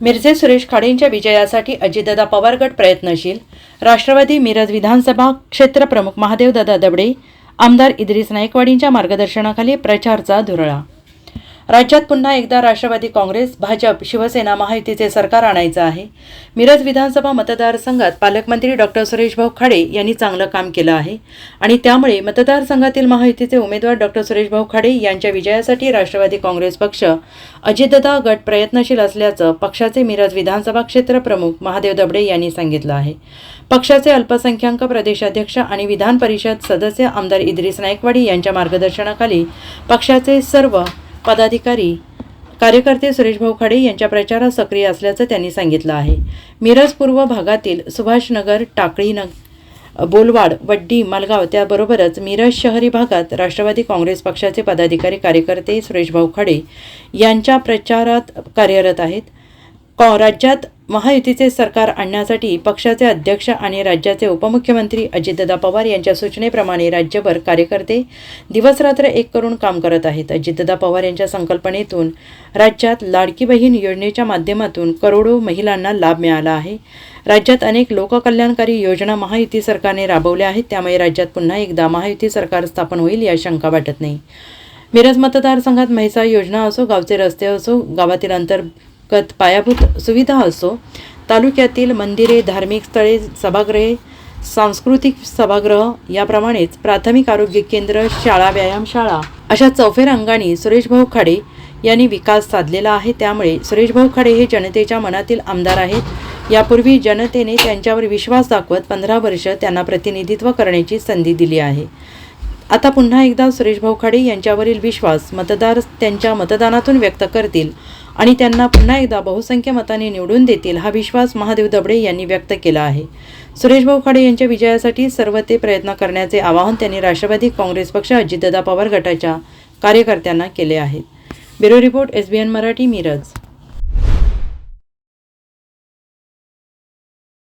मिरजे सुरेश खाडेंच्या विजयासाठी अजितदादा पवार गट प्रयत्नशील. राष्ट्रवादी मिरज विधानसभा क्षेत्रप्रमुख महादेवदादा दबडे. आमदार इद्रिस नायकवाडींच्या मार्गदर्शनाखाली प्रचारचा धुरळा. राज्यात पुन्हा एकदा राष्ट्रवादी काँग्रेस भाजप शिवसेना महायुतीचे सरकार आणायचं आहे. मिरज विधानसभा मतदारसंघात पालकमंत्री डॉक्टर सुरेश भाऊ खाडे यांनी चांगलं काम केलं आहे. आणि त्यामुळे मतदारसंघातील महायुतीचे उमेदवार डॉक्टर सुरेश भाऊ खाडे यांच्या विजयासाठी राष्ट्रवादी काँग्रेस पक्ष अजितदादा गट प्रयत्नशील असल्याचं पक्षाचे मिरज विधानसभा क्षेत्र प्रमुख महादेव दबडे यांनी सांगितलं आहे. पक्षाचे अल्पसंख्याक प्रदेशाध्यक्ष आणि विधान परिषद सदस्य आमदार इद्रिस नायकवाडी यांच्या मार्गदर्शनाखाली पक्षाचे सर्व पदाधिकारी कार्यकर्ते सुरेशभाऊ खाडे यांच्या प्रचारात सक्रिय असल्याचं त्यांनी सांगितलं आहे. मिरज पूर्व भागातील सुभाषनगर टाकळी नग बोलवाड वड्डी मालगाव त्याबरोबरच मिरज शहरी भागात राष्ट्रवादी काँग्रेस पक्षाचे पदाधिकारी कार्यकर्ते सुरेशभाऊ खाडे यांच्या प्रचारात कार्यरत आहेत. कॉ राज्यात महायुतीचे सरकार आणण्यासाठी पक्षाचे अध्यक्ष आणि राज्याचे उपमुख्यमंत्री अजितदादा पवार यांच्या सूचनेप्रमाणे राज्यभर कार्यकर्ते दिवसरात्र एक करून काम करत आहेत. अजितदादा पवार यांच्या संकल्पनेतून राज्यात लाडकी बहीण योजनेच्या माध्यमातून करोडो महिलांना लाभ मिळाला आहे. राज्यात अनेक लोककल्याणकारी योजना महायुती सरकारने राबवल्या आहेत. त्यामुळे राज्यात पुन्हा एकदा महायुती सरकार स्थापन होईल या शंका वाटत नाही. मिरज मतदारसंघात म्हैसा योजना असो गावचे रस्ते असो गावातील अंतर गत पायाभूत सुविधा असो तालुक्यातील मंदिरे धार्मिक स्थळे सभागृहे सांस्कृतिक सभागृह याप्रमाणेच प्राथमिक आरोग्य केंद्र शाळा व्यायामशाळा अशा चौफेर अंगाने सुरेशभाऊ खाडे यांनी विकास साधलेला आहे. त्यामुळे सुरेशभाऊ खाडे हे जनतेच्या मनातील आमदार आहेत. यापूर्वी जनतेने त्यांच्यावर विश्वास दाखवत पंधरा वर्ष त्यांना प्रतिनिधित्व करण्याची संधी दिली आहे. आता पुन्हा एकदा सुरेशभाऊ खाडे यांच्यावरील विश्वास मतदार त्यांच्या मतदानातून व्यक्त करतील आणि त्यांना पुन्हा एकदा बहुसंख्य मताने निवडून देतील हा विश्वास महादेव दबडे यांनी व्यक्त केला आहे. सुरेशभाऊ खाडे यांच्या विजयासाठी सर्व ते प्रयत्न करण्याचे आवाहन त्यांनी राष्ट्रवादी काँग्रेस पक्ष अजितदादा पवार गटाच्या कार्यकर्त्यांना केले आहे. Bureau report S B N Marathi Miraj.